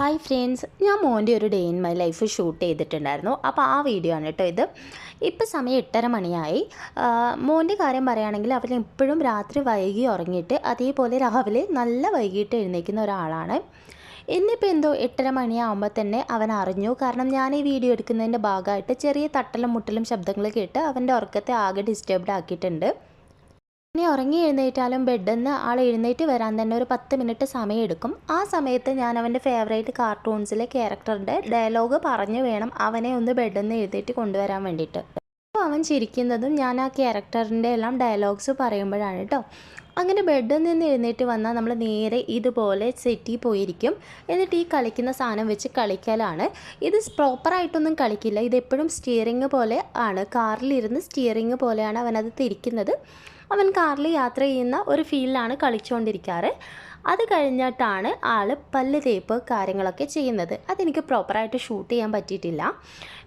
Hi friends ഞാൻ മോന്റെ ഒരു day in my life shoot ചെയ്തിട്ടുണ്ടായിരുന്നു. അപ്പോൾ ആ വീഡിയോ ആണ് കേട്ടോ ഇത്. ഇപ്പോൾ സമയം എട്ടര മണിയായി. മോന്റെ കാര്യം പറയുകയാണെങ്കിൽ അവൻ എപ്പോഴും രാത്രി വൈകി ഉറങ്ങിയിട്ട് അതേപോലെ രാവിലെ നല്ല വൈകിട്ട് എഴുന്നേൽക്കുന്ന ഒരാളാണ്. ഇന്നിപ്പോൾ എന്തോ എട്ടര മണിയാകുമ്പോൾ തന്നെ അവൻ അറിഞ്ഞു. കാരണം ഞാൻ ഈ വീഡിയോ എടുക്കുന്നതിന്റെ ഭാഗമായിട്ട് ചെറിയ തട്ടലും മുട്ടലും ശബ്ദങ്ങൾ കേട്ട് അവന്റെ ഉറക്കത്തെ ആകെ ഡിസ്റ്റർബ്ഡ് ആക്കിയിട്ടുണ്ട്. ഇനി ഉറങ്ങി എഴുന്നേറ്റാലും ബെഡിൽ നിന്ന് ആൾ എഴുന്നേറ്റ് വരാൻ തന്നെ ഒരു പത്ത് മിനിറ്റ് സമയം എടുക്കും ആ സമയത്ത് ഞാൻ അവന്റെ ഫേവറേറ്റ് കാർട്ടൂൺസിലെ ക്യാരക്ടറിന്റെ ഡയലോഗ് പറഞ്ഞു വേണം അവനെ ഒന്ന് ബെഡിൽ നിന്ന് എഴുന്നേറ്റ് കൊണ്ടുവരാൻ വേണ്ടിയിട്ട്. അപ്പോൾ അവൻ ചിരിക്കുന്നതും ഞാൻ ആ ക്യാരക്ടറിന്റെ എല്ലാം ഡയലോഗ്സ് പറയുമ്പോഴാണ് കേട്ടോ അങ്ങനെ ബെഡിൽ നിന്ന് എഴുന്നേറ്റ് വന്നാൽ നമ്മൾ നേരെ ഇതുപോലെ സെറ്റിൽ പോയിരിക്കും. എന്നിട്ട് ഈ കളിക്കുന്ന സാധനം വെച്ച് കളിക്കലാണ്. ഇത് പ്രോപ്പറായിട്ടൊന്നും കളിക്കില്ല. ഇത് എപ്പോഴും സ്റ്റിയറിങ് പോലെ ആണ്. കാറിലിരുന്ന് സ്റ്റിയറിങ് പോലെയാണ് അവനത് തിരിക്കുന്നത്. അവൻ കാറിൽ യാത്ര ചെയ്യുന്ന ഒരു ഫീലിലാണ് കളിച്ചുകൊണ്ടിരിക്കാറ്. അത് കഴിഞ്ഞിട്ടാണ് ആൾ പല്ല് തേപ്പ് കാര്യങ്ങളൊക്കെ ചെയ്യുന്നത്. അതെനിക്ക് പ്രോപ്പറായിട്ട് ഷൂട്ട് ചെയ്യാൻ പറ്റിയിട്ടില്ല.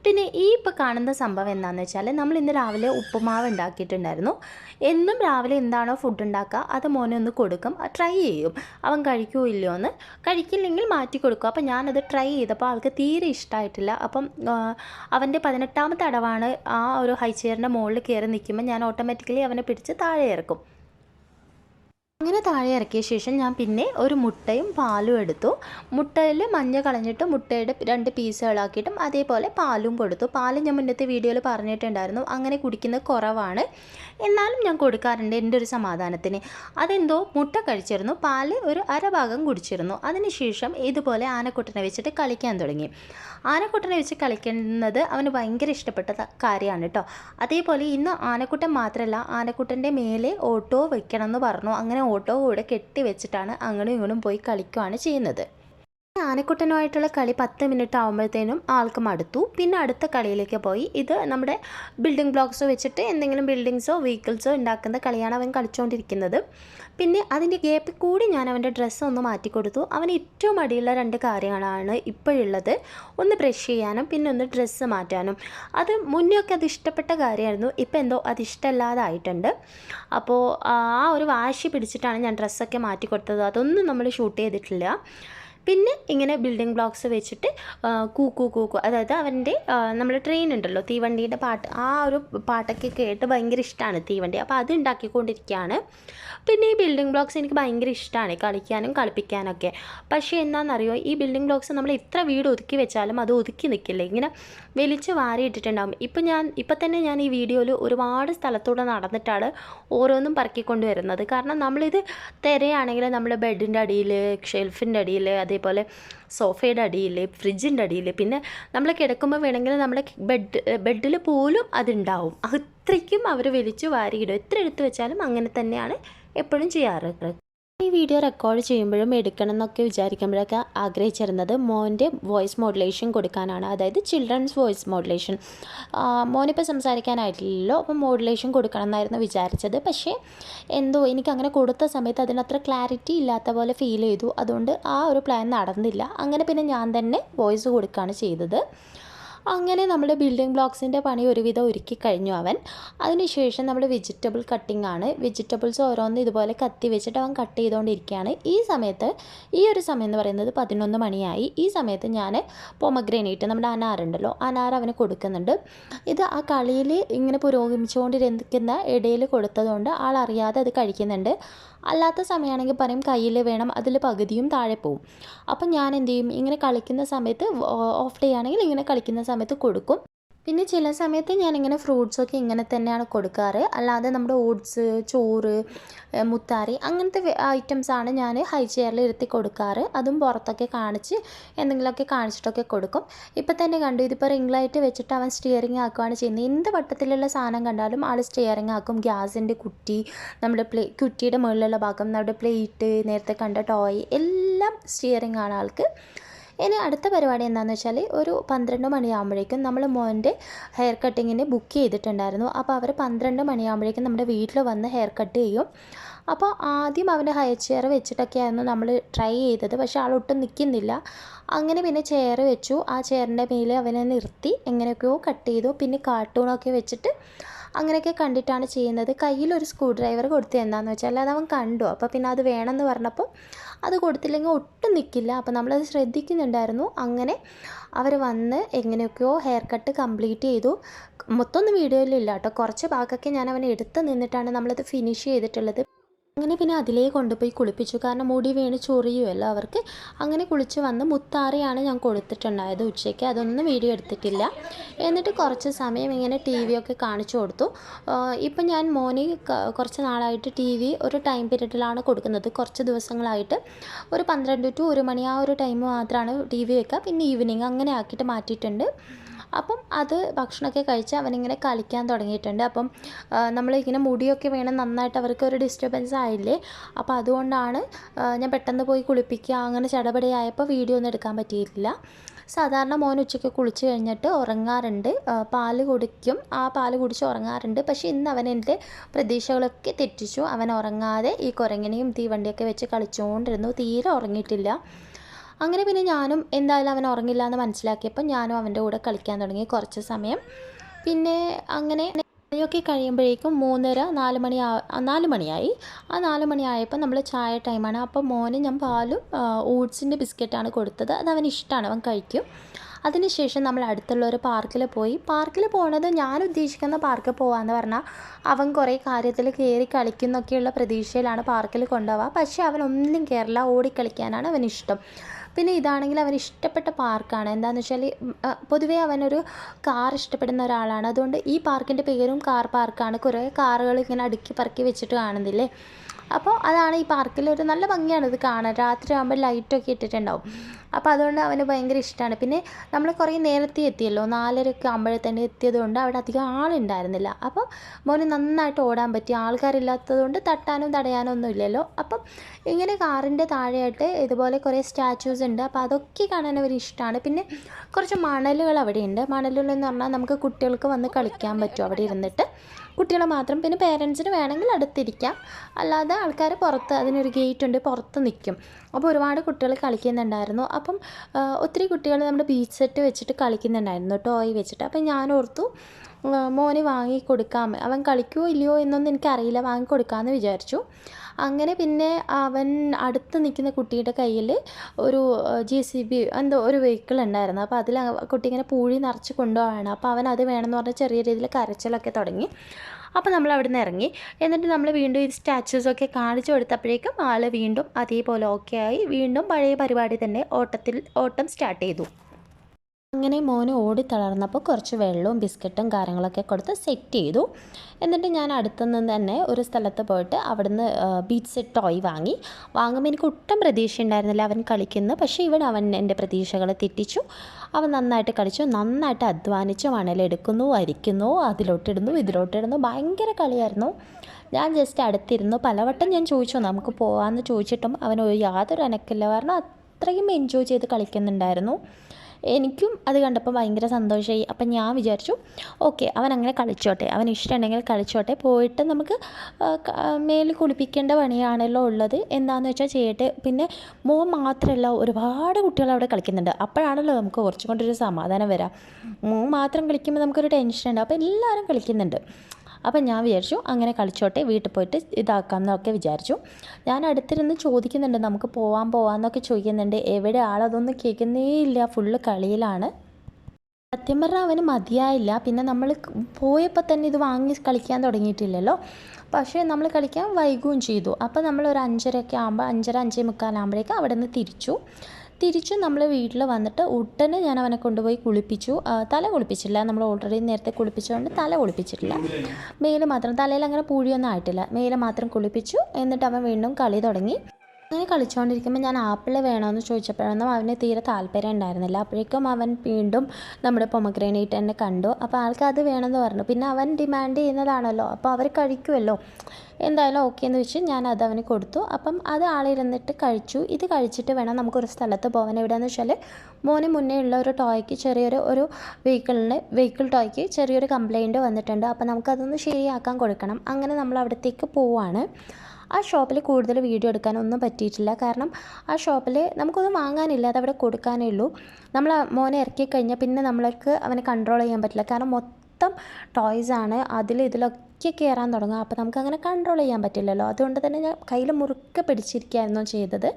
പിന്നെ ഈ ഇപ്പോൾ കാണുന്ന സംഭവം എന്താണെന്ന് വെച്ചാൽ നമ്മൾ ഇന്ന് രാവിലെ ഉപ്പുമാവ് ഉണ്ടാക്കിയിട്ടുണ്ടായിരുന്നു. എന്നും രാവിലെ എന്താണോ ഫുഡ് ഉണ്ടാക്കുക അത് മോനെ ഒന്ന് കൊടുക്കും ട്രൈ ചെയ്യും. അവൻ കഴിക്കുമോ ഇല്ലയോ എന്ന്. കഴിക്കില്ലെങ്കിൽ മാറ്റി കൊടുക്കും. അപ്പോൾ ഞാനത് ട്രൈ ചെയ്തപ്പോൾ ആൾക്ക് തീരെ ഇഷ്ടമായിട്ടില്ല അപ്പം അവന്റെ പതിനെട്ടാമത്തെ അടവാണ് ആ ഒരു ഹൈ ചെയറിന്റെ മുകളിൽ കയറി നിൽക്കുമ്പോൾ ഞാൻ ഓട്ടോമാറ്റിക്കലി അവനെ പിടിച്ച് താഴെ ഇറക്കും. അങ്ങനെ താഴെ ഇറക്കിയ ശേഷം ഞാൻ പിന്നെ ഒരു മുട്ടയും പാലും എടുത്തു. മുട്ടയിൽ മഞ്ഞ കളഞ്ഞിട്ട് മുട്ടയുടെ രണ്ട് പീസുകളാക്കിയിട്ടും അതേപോലെ പാലും കൊടുത്തു. പാൽ ഞാൻ മുന്നത്തെ വീഡിയോയിൽ പറഞ്ഞിട്ടുണ്ടായിരുന്നു. അങ്ങനെ കുടിക്കുന്നത് കുറവാണ്. എന്നാലും ഞാൻ കൊടുക്കാറുണ്ട് എന്റെ ഒരു സമാധാനത്തിന്. അതെന്തോ മുട്ട കഴിച്ചിരുന്നു. പാൽ ഒരു അരഭാഗം കുടിച്ചിരുന്നു. അതിനുശേഷം ഇതുപോലെ ആനക്കുട്ടനെ വെച്ചിട്ട് കളിക്കാൻ തുടങ്ങി. ആനക്കുട്ടനെ വെച്ച് കളിക്കുന്നത് അവന് ഭയങ്കര ഇഷ്ടപ്പെട്ട കാര്യമാണ് കേട്ടോ. അതേപോലെ ഇന്ന് ആനക്കുട്ടൻ മാത്രമല്ല ആനക്കുട്ടന്റെ മേലെ ഓട്ടോ വെക്കണം എന്ന് പറഞ്ഞു. അങ്ങനെ ഓട്ടോ കൂടെ കെട്ടി വെച്ചിട്ടാണ് അങ്ങോട്ടും ഇങ്ങോട്ടും പോയി കളിക്കുകയാണ് ചെയ്യുന്നത്. ആനക്കുട്ടനുമായിട്ടുള്ള കളി പത്ത് മിനിറ്റ് ആകുമ്പോഴത്തേനും ആൾക്ക് മടുത്തു. പിന്നെ അടുത്ത കളിയിലേക്ക് പോയി. ഇത് നമ്മുടെ ബിൽഡിംഗ് ബ്ലോക്സ് വെച്ചിട്ട് എന്തെങ്കിലും ബിൽഡിങ്സോ വെഹിക്കിൾസോ ഉണ്ടാക്കുന്ന കളിയാണ് അവൻ കളിച്ചുകൊണ്ടിരിക്കുന്നത് പിന്നെ അതിന്റെ ഗ്യാപ്പിൽ കൂടി ഞാൻ അവന്റെ ഡ്രസ്സ് ഒന്ന് മാറ്റി കൊടുത്തു. അവന് ഏറ്റവും അടിയുള്ള രണ്ട് കാര്യങ്ങളാണ് ഇപ്പോഴുള്ളത്. ഒന്ന് ബ്രഷ് ചെയ്യാനും പിന്നെ ഒന്ന് ഡ്രസ്സ് മാറ്റാനും. അത് മുന്നേ ഒക്കെ അത് ഇഷ്ടപ്പെട്ട കാര്യമായിരുന്നു. ഇപ്പം എന്തോ അത് ഇഷ്ടമല്ലാതായിട്ടുണ്ട്. അപ്പോൾ ആ ഒരു വാശി പിടിച്ചിട്ടാണ് ഞാൻ ഡ്രസ്സൊക്കെ മാറ്റി കൊടുത്തത്. അതൊന്നും നമ്മൾ ഷൂട്ട് ചെയ്തിട്ടില്ല. പിന്നെ ഇങ്ങനെ ബിൽഡിംഗ് ബ്ലോക്സ് വെച്ചിട്ട് കൂക്കു കൂക്കു അതായത് അവന്റെ നമ്മൾ ട്രെയിൻ ഉണ്ടല്ലോ തീവണ്ടിയുടെ പാട്ട്. ആ ഒരു പാട്ടൊക്കെ കേട്ട് ഭയങ്കര ഇഷ്ടമാണ് തീവണ്ടി. അപ്പോൾ അത് ഉണ്ടാക്കിക്കൊണ്ടിരിക്കുകയാണ്. പിന്നെ ഈ ബിൽഡിംഗ് ബ്ലോക്സ് എനിക്ക് ഭയങ്കര ഇഷ്ടമാണ് കളിക്കാനും കളിപ്പിക്കാനൊക്കെ. പക്ഷേ എന്താണെന്നറിയോ ഈ ബിൽഡിംഗ് ബ്ലോക്സ് നമ്മൾ ഇത്ര വീട് ഒതുക്കി വെച്ചാലും അത് ഒതുക്കി നിൽക്കില്ല. ഇങ്ങനെ വലിച്ച് വാരി ഇട്ടിട്ടുണ്ടാകും ഇപ്പം ഞാൻ ഇപ്പം തന്നെ ഞാൻ ഈ വീഡിയോയിൽ ഒരുപാട് സ്ഥലത്തൂടെ നടന്നിട്ടാണ് ഓരോന്നും പറക്കിക്കൊണ്ട് വരുന്നത്. കാരണം നമ്മളിത് തിരയാണെങ്കിൽ നമ്മൾ ബെഡിന്റെ അടിയിൽ ഷെൽഫിന്റെ അടിയിൽ അതേപോലെ സോഫയുടെ അടിയിൽ ഫ്രിഡ്ജിന്റെ അടിയിൽ പിന്നെ നമ്മൾ കിടക്കുമ്പോൾ വേണമെങ്കിൽ നമ്മുടെ ബെഡ് ബെഡിൽ പോലും അതുണ്ടാവും. അത്രയ്ക്കും അവർ വലിച്ചു വാരിയിടും. എത്ര എടുത്തു വെച്ചാലും അങ്ങനെ തന്നെയാണ് എപ്പോഴും ചെയ്യാറ്. ഈ വീഡിയോ റെക്കോർഡ് ചെയ്യുമ്പോഴും എടുക്കണം എന്നൊക്കെ വിചാരിക്കുമ്പോഴൊക്കെ ആഗ്രഹിച്ചിരുന്നത് മോന്റെ വോയിസ് മോഡുലേഷൻ കൊടുക്കാനാണ്. അതായത് ചിൽഡ്രൻസ് വോയിസ് മോഡുലേഷൻ മോനിപ്പോൾ സംസാരിക്കാനായിട്ടില്ലല്ലോ അപ്പോൾ മോഡുലേഷൻ കൊടുക്കണം എന്നായിരുന്നു വിചാരിച്ചത്. പക്ഷേ എന്തോ എനിക്ക് അങ്ങനെ കൊടുത്ത സമയത്ത് അതിനത്ര ക്ലാരിറ്റി ഇല്ലാത്ത പോലെ ഫീൽ ചെയ്തു. അതുകൊണ്ട് ആ ഒരു പ്ലാൻ നടന്നില്ല. അങ്ങനെ പിന്നെ ഞാൻ തന്നെ വോയിസ് കൊടുക്കുകയാണ് ചെയ്തത്. അങ്ങനെ നമ്മുടെ ബിൽഡിംഗ് ബ്ലോക്സിന്റെ പണി ഒരുവിധം ഒരുക്കി കഴിഞ്ഞു അവൻ. അതിനുശേഷം നമ്മൾ വെജിറ്റബിൾ കട്ടിംഗ് ആണ്. വെജിറ്റബിൾസ് ഓരോന്ന് ഇതുപോലെ കത്തി വെച്ചിട്ട് അവൻ കട്ട് ചെയ്തുകൊണ്ടിരിക്കുകയാണ് ഈ സമയത്ത് ഈ ഒരു സമയം എന്ന് പറയുന്നത് പതിനൊന്ന് മണിയായി. ഈ സമയത്ത് ഞാൻ പൊമഗ്രനേറ്റ് നമ്മുടെ അനാറുണ്ടല്ലോ അനാർ അവന് കൊടുക്കുന്നുണ്ട്. ഇത് ആ കളിയിൽ ഇങ്ങനെ പുരോഗമിച്ചുകൊണ്ടിരിക്കുന്ന ഇടയിൽ കൊടുത്തതുകൊണ്ട് ആളറിയാതെ അത് കഴിക്കുന്നുണ്ട്. അല്ലാത്ത സമയമാണെങ്കിൽ പറയും കയ്യിൽ വേണം അതിൽ പകുതിയും താഴെ പോവും. അപ്പം ഞാൻ എന്ത് ചെയ്യും? ഇങ്ങനെ കളിക്കുന്ന സമയത്ത് ഓഫ് ഡേ ആണെങ്കിൽ ഇങ്ങനെ കളിക്കുന്ന സമയത്ത് കൊടുക്കും. പിന്നെ ചില സമയത്ത് ഞാനിങ്ങനെ ഫ്രൂട്ട്സൊക്കെ ഇങ്ങനെ തന്നെയാണ് കൊടുക്കാറ്. അല്ലാതെ നമ്മുടെ ഓട്സ് ചോറ് മുത്താറി അങ്ങനത്തെ ഐറ്റംസാണ് ഞാൻ ഹൈ ചെയറിൽ ഇരുത്തി കൊടുക്കാറ്. അതും പുറത്തൊക്കെ കാണിച്ച് എന്തെങ്കിലുമൊക്കെ കാണിച്ചിട്ടൊക്കെ കൊടുക്കും. ഇപ്പം തന്നെ കണ്ടു ഇതിപ്പോൾ റിംഗ് ലൈറ്റ് വെച്ചിട്ട് അവൻ സ്റ്റിയറിംഗ് ആക്കുകയാണ് ചെയ്യുന്നത്. എന്ത് വട്ടത്തിലുള്ള സാധനം കണ്ടാലും ആൾ സ്റ്റിയറിംഗ് ആക്കും. ഗ്യാസിന്റെ കുറ്റി നമ്മുടെ പ്ലേ കുറ്റിയുടെ മുകളിലുള്ള ഭാഗം നമ്മുടെ പ്ലേറ്റ് നേരത്തെ കണ്ട ടോയ് എല്ലാം സ്റ്റിയറിംഗ് ആണ് ആൾക്ക്. ഇനി അടുത്ത പരിപാടി എന്താണെന്ന് വെച്ചാൽ ഒരു പന്ത്രണ്ട് മണിയാകുമ്പോഴേക്കും നമ്മൾ മോന്റെ ഹെയർ കട്ടിങ്ങിന് ബുക്ക് ചെയ്തിട്ടുണ്ടായിരുന്നു. അപ്പോൾ അവർ പന്ത്രണ്ട് മണിയാകുമ്പോഴേക്കും നമ്മുടെ വീട്ടിൽ വന്ന് ഹെയർ കട്ട് ചെയ്യും. അപ്പോൾ ആദ്യം അവന്റെ ഹയർ ചെയർ വെച്ചിട്ടൊക്കെയായിരുന്നു നമ്മൾ ട്രൈ ചെയ്തത്. പക്ഷേ ആളൊട്ടും നിൽക്കുന്നില്ല അങ്ങനെ പിന്നെ ചെയർ വെച്ചു. ആ ചെയറിന്റെ മേലെ അവനെ നിർത്തി. എങ്ങനെയൊക്കെയോ കട്ട് ചെയ്തു. പിന്നെ കാർട്ടൂണൊക്കെ വെച്ചിട്ട് അങ്ങനെയൊക്കെ കണ്ടിട്ടാണ് ചെയ്യുന്നത്. കയ്യിൽ ഒരു സ്ക്രൂ ഡ്രൈവർ കൊടുത്ത് എന്താണെന്ന് വെച്ചാൽ അത് അവൻ കണ്ടു. അപ്പോൾ പിന്നെ അത് വേണമെന്ന് പറഞ്ഞപ്പോൾ അത് കൊടുത്തില്ലെങ്കിൽ ഒട്ടും നിൽക്കില്ല അപ്പോൾ നമ്മളത് ശ്രദ്ധിക്കുന്നുണ്ടായിരുന്നു. അങ്ങനെ അവർ വന്ന് എങ്ങനെയൊക്കെയോ ഹെയർ കട്ട് കംപ്ലീറ്റ് ചെയ്തു. മൊത്തമൊന്നും വീഡിയോയിലില്ല കേട്ടോ. കുറച്ച് ഭാഗമൊക്കെ ഞാൻ അവനെ എടുത്ത് നിന്നിട്ടാണ് നമ്മളത് ഫിനിഷ് ചെയ്തിട്ടുള്ളത്. അങ്ങനെ പിന്നെ അതിലേ കൊണ്ടുപോയി കുളിപ്പിച്ചു. കാരണം മുടി വീണ് ചൊറിയുമല്ലോ അവർക്ക്. അങ്ങനെ കുളിച്ച് വന്ന് മുത്താറിയാണ് ഞാൻ കൊടുത്തിട്ടുണ്ടായത് ഉച്ചയ്ക്ക്. അതൊന്നും വീഡിയോ എടുത്തിട്ടില്ല. എന്നിട്ട് കുറച്ച് സമയം ഇങ്ങനെ ടി ഒക്കെ കാണിച്ചു കൊടുത്തു. ഇപ്പം ഞാൻ മോന് കുറച്ച് നാളായിട്ട് ടി വി ഒരു ടൈം പീരീഡിലാണ് കൊടുക്കുന്നത്. കുറച്ച് ദിവസങ്ങളായിട്ട് ഒരു പന്ത്രണ്ട് ടു ഒരു മണി ആ ഒരു ടൈം മാത്രമാണ് ടി വി വെക്കുക. പിന്നെ ഈവനിങ് അങ്ങനെ ആക്കിയിട്ട് മാറ്റിയിട്ടുണ്ട്. അപ്പം അത് ഭക്ഷണമൊക്കെ കഴിച്ച് അവനിങ്ങനെ കളിക്കാൻ തുടങ്ങിയിട്ടുണ്ട്. അപ്പം നമ്മളിങ്ങനെ മുടിയൊക്കെ വേണം നന്നായിട്ട് അവർക്ക് ഒരു ഡിസ്റ്റർബൻസ് ആയില്ലേ? അപ്പോൾ അതുകൊണ്ടാണ് ഞാൻ പെട്ടെന്ന് പോയി കുളിപ്പിക്കുക അങ്ങനെ ചടപടയായപ്പോൾ വീഡിയോ ഒന്നും എടുക്കാൻ പറ്റിയിട്ടില്ല. സാധാരണ മോൻ ഉച്ചയ്ക്ക് കുളിച്ച് കഴിഞ്ഞിട്ട് ഉറങ്ങാറുണ്ട്. പാൽ കുടിക്കും. ആ പാൽ കുടിച്ച് ഉറങ്ങാറുണ്ട്. പക്ഷേ ഇന്ന് അവൻ എന്റെ പ്രതീക്ഷകളൊക്കെ തെറ്റിച്ചു. അവൻ ഉറങ്ങാതെ ഈ കുരങ്ങനെയും തീവണ്ടിയൊക്കെ വെച്ച് കളിച്ചുകൊണ്ടിരുന്നു. തീരെ ഉറങ്ങിയിട്ടില്ല. അങ്ങനെ പിന്നെ ഞാനും എന്തായാലും അവൻ ഉറങ്ങില്ല എന്ന് മനസ്സിലാക്കിയപ്പോൾ ഞാനും അവന്റെ കൂടെ കളിക്കാൻ തുടങ്ങി കുറച്ച് സമയം. പിന്നെ അങ്ങനെ ഒക്കെ കഴിയുമ്പോഴേക്കും മൂന്നര നാല് മണി നാല് മണിയായി. ആ നാല് മണിയായപ്പോൾ നമ്മൾ ചായ ടൈമാണ്. അപ്പോൾ മോന് ഞാൻ പാലും ഓട്സിന്റെ ബിസ്ക്കറ്റാണ് കൊടുത്തത്. അത് അവൻ ഇഷ്ടമാണ് അവൻ കഴിക്കും. അതിനുശേഷം നമ്മൾ അടുത്തുള്ള ഒരു പാർക്കിൽ പോയി. പാർക്കിൽ പോണത് ഞാൻ ഉദ്ദേശിക്കുന്ന പാർക്കിൽ പോകാമെന്ന് പറഞ്ഞാൽ അവൻ കുറേ കാര്യത്തിൽ കയറി കളിക്കുന്നൊക്കെയുള്ള പ്രതീക്ഷയിലാണ് പാർക്കിൽ കൊണ്ടുപോവുക. പക്ഷേ അവൻ ഒന്നിലും കയറില്ല ഓടിക്കളിക്കാനാണ് അവനിഷ്ടം. പിന്നെ ഇതാണെങ്കിൽ അവന് ഇഷ്ടപ്പെട്ട പാർക്കാണ്. എന്താണെന്ന് വെച്ചാൽ പൊതുവേ അവനൊരു കാർ ഇഷ്ടപ്പെടുന്ന ഒരാളാണ്. അതുകൊണ്ട് ഈ പാർക്കിന്റെ പേരും കാർ പാർക്കാണ്. കുറേ കാറുകൾ ഇങ്ങനെ അടുക്കി പറക്കി വെച്ചിട്ട് കാണുന്നില്ലേ? അപ്പോൾ അതാണ് ഈ പാർക്കിൽ ഒരു നല്ല ഭംഗിയാണ് ഇത് കാണാൻ. രാത്രി ആകുമ്പോൾ ലൈറ്റൊക്കെ ഇട്ടിട്ടുണ്ടാവും. അപ്പോൾ അതുകൊണ്ട് അവന് ഭയങ്കര ഇഷ്ടമാണ് പിന്നെ നമ്മൾ കുറേ നേരത്തെ എത്തിയല്ലോ. നാലരയൊക്കെ എത്തിയത് കൊണ്ട് അവിടെ അധികം ആളുണ്ടായിരുന്നില്ല. അപ്പോൾ മോന് നന്നായിട്ട് ഓടാൻ പറ്റി. ആൾക്കാരില്ലാത്തത് കൊണ്ട് തട്ടാനും തടയാനും ഒന്നും ഇല്ലല്ലോ. അപ്പം ഇങ്ങനെ കാറിന്റെ താഴെയായിട്ട് ഇതുപോലെ കുറേ സ്റ്റാച്യൂസ് ഉണ്ട്. അപ്പോൾ അതൊക്കെ കാണാൻ അവർ ഇഷ്ടമാണ് പിന്നെ കുറച്ച് മണലുകൾ അവിടെ ഉണ്ട് മണലുകൾ എന്ന് പറഞ്ഞാൽ നമുക്ക് കുട്ടികൾക്ക് വന്ന് കളിക്കാൻ പറ്റും അവിടെ ഇരുന്നിട്ട്. കുട്ടികളെ മാത്രം. പിന്നെ പേരൻസിന് വേണമെങ്കിൽ അടുത്തിരിക്കാം. അല്ലാതെ ആൾക്കാർ പുറത്ത് അതിനൊരു ഗേറ്റ് ഉണ്ട്. പുറത്ത് നിൽക്കും. അപ്പോൾ ഒരുപാട് കുട്ടികൾ കളിക്കുന്നുണ്ടായിരുന്നു. അപ്പം ഒത്തിരി കുട്ടികൾ നമ്മുടെ ബീച്ച് സെറ്റ് വെച്ചിട്ട് കളിക്കുന്നുണ്ടായിരുന്നു. ടോയ് വെച്ചിട്ട്. അപ്പം ഞാൻ ഓർത്തു മോന് വാങ്ങി കൊടുക്കാം അവൻ കളിക്കുമോ ഇല്ലയോ എന്നൊന്നും എനിക്കറിയില്ല. വാങ്ങി കൊടുക്കാമെന്ന് വിചാരിച്ചു. അങ്ങനെ പിന്നെ അവൻ അടുത്ത് നിൽക്കുന്ന കുട്ടിയുടെ കയ്യിൽ ഒരു ജെ സി ബി എന്തോ ഒരു വെഹിക്കിൾ ഉണ്ടായിരുന്നു. അപ്പോൾ അതിൽ കുട്ടി ഇങ്ങനെ പൂഴി നിറച്ച് കൊണ്ടുപോവാണ് അപ്പോൾ അവൻ അത് വേണമെന്ന് പറഞ്ഞ് ചെറിയ രീതിയിൽ കരച്ചിലൊക്കെ തുടങ്ങി. അപ്പോൾ നമ്മൾ അവിടെ നിന്ന് ഇറങ്ങി. എന്നിട്ട് നമ്മൾ വീണ്ടും ഈ സ്റ്റാച്യൂസൊക്കെ കാണിച്ചു കൊടുത്തപ്പോഴേക്കും ആൾ വീണ്ടും അതേപോലെ ഓക്കെ ആയി. വീണ്ടും പഴയ പരിപാടി തന്നെ ഓട്ടത്തിൽ ഓട്ടം സ്റ്റാർട്ട് ചെയ്തു. അങ്ങനെ മോന് ഓടി തളർന്നപ്പോൾ കുറച്ച് വെള്ളവും ബിസ്ക്കറ്റും കാര്യങ്ങളൊക്കെ കൊടുത്ത് സെറ്റ് ചെയ്തു. എന്നിട്ട് ഞാൻ അടുത്തുനിന്ന് തന്നെ ഒരു സ്ഥലത്ത് പോയിട്ട് അവിടുന്ന് ബീച്ച് ടോയ് വാങ്ങി. വാങ്ങുമ്പോൾ എനിക്ക് ഒട്ടും പ്രതീക്ഷ ഉണ്ടായിരുന്നില്ല അവൻ കളിക്കുന്നു. പക്ഷേ ഇവൻ അവൻ എന്റെ പ്രതീക്ഷകളെ തെറ്റിച്ചു. അവൻ നന്നായിട്ട് കളിച്ചു. നന്നായിട്ട് അധ്വാനിച്ചു. മണലെടുക്കുന്നു അരിക്കുന്നു അതിലോട്ടിടുന്നു ഇതിലോട്ടിടുന്നു. ഭയങ്കര കളിയായിരുന്നു. ഞാൻ ജസ്റ്റ് അടുത്തിരുന്നു. പലവട്ടം ഞാൻ ചോദിച്ചു നമുക്ക് പോകാമെന്ന് ചോദിച്ചിട്ടും അവൻ യാതൊരു അനക്കില്ല. കാരണം അത്രയും എൻജോയ് ചെയ്ത് കളിക്കുന്നുണ്ടായിരുന്നു. എനിക്കും അത് കണ്ടപ്പോൾ ഭയങ്കര സന്തോഷമായി. അപ്പം ഞാൻ വിചാരിച്ചു ഓക്കെ അവൻ അങ്ങനെ കളിച്ചോട്ടെ. അവൻ ഇഷ്ടമുണ്ടെങ്കിൽ കളിച്ചോട്ടെ. പോയിട്ട് നമുക്ക് ആ, ക- ആ, മേൽ കുളിപ്പിക്കേണ്ട പണിയാണല്ലോ ഉള്ളത്. എന്താണെന്ന് വെച്ചാൽ ചെയ്യട്ടെ. പിന്നെ മോൻ മാത്രമല്ല ഒരുപാട് കുട്ടികൾ അവിടെ കളിക്കുന്നുണ്ട്. അപ്പോഴാണല്ലോ നമുക്ക് കുറച്ചും കൊണ്ടൊരു സമാധാനം വരാം. മോൻ മാത്രം കളിക്കുമ്പോൾ നമുക്കൊരു ടെൻഷൻ ഉണ്ട് അപ്പോൾ എല്ലാവരും കളിക്കുന്നുണ്ട്. അപ്പം ഞാൻ വിചാരിച്ചു അങ്ങനെ കളിച്ചോട്ടെ വീട്ടിൽ പോയിട്ട് ഇതാക്കാമെന്നൊക്കെ വിചാരിച്ചു. ഞാൻ അടുത്തിരുന്ന് ചോദിക്കുന്നുണ്ട് നമുക്ക് പോവാൻ പോവാന്നൊക്കെ ചോദിക്കുന്നുണ്ട്. എവിടെ ആളതൊന്നും കേൾക്കുന്നേ ഇല്ല ഫുള്ള് കളിയിലാണ്. സത്യം പറഞ്ഞാൽ അവന് മതിയായില്ല. പിന്നെ നമ്മൾ പോയപ്പോൾ തന്നെ ഇത് വാങ്ങി കളിക്കാൻ തുടങ്ങിയിട്ടില്ലല്ലോ. പക്ഷേ നമ്മൾ കളിക്കാൻ വൈകുകയും ചെയ്തു. അപ്പോൾ നമ്മൾ ഒരു അഞ്ചരയൊക്കെ ആകുമ്പോൾ അഞ്ചര അഞ്ചേ മുക്കാലാകുമ്പോഴേക്കും അവിടെ നിന്ന് തിരിച്ചു. തിരിച്ചു നമ്മൾ വീട്ടിൽ വന്നിട്ട് ഉടനെ ഞാൻ അവനെ കൊണ്ടുപോയി കുളിപ്പിച്ചു. തല കുളിപ്പിച്ചില്ല. നമ്മൾ ഓൾറെഡി നേരത്തെ കുളിപ്പിച്ചുകൊണ്ട് തല കുളിപ്പിച്ചിട്ടില്ല. മേൽ മാത്രം തലയിൽ അങ്ങനെ പൂഴിയൊന്നും ആയിട്ടില്ല. മേൽ മാത്രം കുളിപ്പിച്ചു. എന്നിട്ട് അവൻ വീണ്ടും കളി തുടങ്ങി. അങ്ങനെ കളിച്ചുകൊണ്ടിരിക്കുമ്പോൾ ഞാൻ ആപ്പിൾ വേണമെന്ന് ചോദിച്ചപ്പോഴൊന്നും അവന് തീരെ താല്പര്യം ഉണ്ടായിരുന്നില്ല. അപ്പോഴേക്കും അവൻ വീണ്ടും നമ്മുടെ പൊമഗ്രനേറ്റ് തന്നെ കണ്ടു. അപ്പോൾ ആൾക്ക് അത് വേണമെന്ന് പറഞ്ഞു. പിന്നെ അവൻ ഡിമാൻഡ് ചെയ്യുന്നതാണല്ലോ. അപ്പോൾ അവർ കഴിക്കുമല്ലോ എന്തായാലും ഓക്കെ എന്ന് വെച്ച് ഞാൻ അത് അവന് കൊടുത്തു. അപ്പം അത് ആളിരുന്നിട്ട് കഴിച്ചു. ഇത് കഴിച്ചിട്ട് വേണം നമുക്കൊരു സ്ഥലത്ത് പോകാൻ എവിടെയെന്ന് വെച്ചാൽ മോന് മുന്നേ ഉള്ള ഒരു ടോയ്ക്ക് ചെറിയൊരു ഒരു വെഹിക്കിളിന് വെഹിക്കിൾ ടോയ്ക്ക് ചെറിയൊരു കംപ്ലൈന്റ് വന്നിട്ടുണ്ട്. അപ്പോൾ നമുക്കതൊന്ന് ശരിയാക്കാൻ കൊടുക്കണം. അങ്ങനെ നമ്മൾ അവിടത്തേക്ക് പോവുകയാണ് ആ ഷോപ്പിൽ കൂടുതൽ വീഡിയോ എടുക്കാനൊന്നും പറ്റിയിട്ടില്ല. കാരണം ആ ഷോപ്പിൽ നമുക്കൊന്നും വാങ്ങാനില്ല. അതവിടെ കൊടുക്കാനേ ഉള്ളൂ. നമ്മൾ മോനെ ഇറക്കി കഴിഞ്ഞാൽ പിന്നെ നമ്മൾക്ക് അവനെ കൺട്രോൾ ചെയ്യാൻ പറ്റില്ല. കാരണം മൊത്തം ടോയ്സാണ് അതിൽ ഇതിലൊക്കെ കയറാൻ തുടങ്ങും. അപ്പോൾ നമുക്കങ്ങനെ കൺട്രോൾ ചെയ്യാൻ പറ്റില്ലല്ലോ. അതുകൊണ്ട് തന്നെ ഞാൻ കയ്യിൽ മുറുക്കെ പിടിച്ചിരിക്കുകയായിരുന്നു ചെയ്തത്.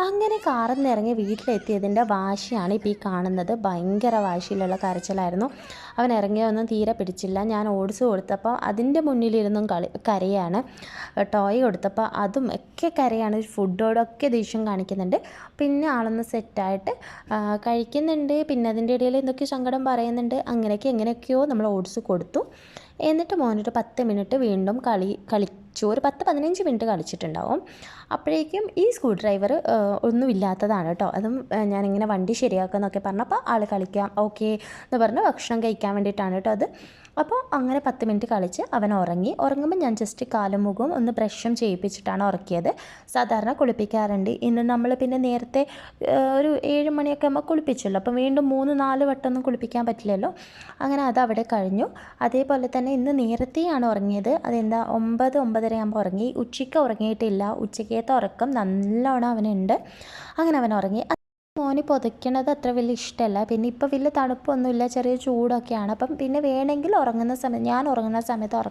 അങ്ങനെ കാറിൽ ഇറങ്ങി വീട്ടിലെത്തിയതിന്റെ വാശിയാണ് ഇപ്പോൾ ഈ കാണുന്നത്. ഭയങ്കര വാശിയിലുള്ള കരച്ചിലായിരുന്നു. അവൻ ഇറങ്ങിയൊന്നും തീരെ പിടിച്ചില്ല. ഞാൻ ഓടിച്ച് കൊടുത്തപ്പോൾ അതിന്റെ മുന്നിലിരുന്നും കളി കരയാണ്. ടോയ് കൊടുത്തപ്പോൾ അതും ഒക്കെ കരയാണ്. ഫുഡോടൊക്കെ ദേഷ്യം കാണിക്കുന്നുണ്ട്. പിന്നെ ആളൊന്ന് സെറ്റായിട്ട് കഴിക്കുന്നുണ്ട്. പിന്നെ അതിന്റെ ഇടയിൽ എന്തൊക്കെയോ സങ്കടം പറയുന്നുണ്ട്. അങ്ങനെയൊക്കെ എങ്ങനെയൊക്കെയോ നമ്മൾ ഓടിച്ച് കൊടുത്തു. എന്നിട്ട് മോനൊരു പത്ത് മിനിറ്റ് വീണ്ടും കളി കളിച്ചു ഒരു പത്ത് പതിനഞ്ച് മിനിറ്റ് കളിച്ചിട്ടുണ്ടാവും. അപ്പോഴേക്കും ഈ സ്ക്രൂ ഡ്രൈവർ ഒന്നുമില്ലാത്തതാണ് കേട്ടോ. അതും ഞാനിങ്ങനെ വണ്ടി ശരിയാക്കാന്നൊക്കെ പറഞ്ഞപ്പോൾ ആൾ കളിക്കാം ഓക്കെ എന്ന് പറഞ്ഞ് ഭക്ഷണം കഴിക്കാൻ വേണ്ടിയിട്ടാണ് കേട്ടോ അത്. അപ്പോൾ അങ്ങനെ പത്ത് മിനിറ്റ് കളിച്ച് അവൻ ഉറങ്ങി. ഉറങ്ങുമ്പോൾ ഞാൻ ജസ്റ്റ് കാലും മുഖവും ഒന്ന് ബ്രഷും ചെയ്യിപ്പിച്ചിട്ടാണ് ഉറക്കിയത്. സാധാരണ കുളിപ്പിക്കാറുണ്ട്. ഇന്ന് നമ്മൾ പിന്നെ നേരത്തെ ഒരു ഏഴ് മണിയൊക്കെ ആകുമ്പോൾ കുളിപ്പിച്ചല്ലോ. അപ്പോൾ വീണ്ടും മൂന്ന് നാല് വട്ടമൊന്നും കുളിപ്പിക്കാൻ പറ്റില്ലല്ലോ. അങ്ങനെ അത് അവിടെ കഴിഞ്ഞു. അതേപോലെ തന്നെ ഇന്ന് നേരത്തെയാണ് ഉറങ്ങിയത്. അതെന്താ ഒമ്പത് ഒമ്പതര ആകുമ്പോൾ ഉറങ്ങി. ഉച്ചയ്ക്ക് ഉറങ്ങിയിട്ടില്ല. ഉച്ചയ്ക്കത്തെ ഉറക്കം നല്ലോണം അവനുണ്ട്. അങ്ങനെ അവൻ ഉറങ്ങി. മോന് പുതയ്ക്കണത് അത്ര വലിയ ഇഷ്ടമല്ല. പിന്നെ ഇപ്പോൾ വലിയ തണുപ്പൊന്നുമില്ല. ചെറിയ ചൂടൊക്കെയാണ്. അപ്പം പിന്നെ വേണമെങ്കിൽ ഉറങ്ങുന്ന സമയത്ത് ഞാൻ ഉറങ്ങുന്ന സമയത്ത് ഉറ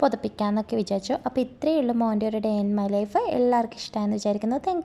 പുതപ്പിക്കാമെന്നൊക്കെ വിചാരിച്ചു. അപ്പോൾ ഇത്രയേ ഉള്ളൂ മോന്റെ ഒരു ഡേ ഇൻ മൈ ലൈഫ് എല്ലാവർക്കും ഇഷ്ടമായെന്ന് വിചാരിക്കുന്നു. താങ്ക്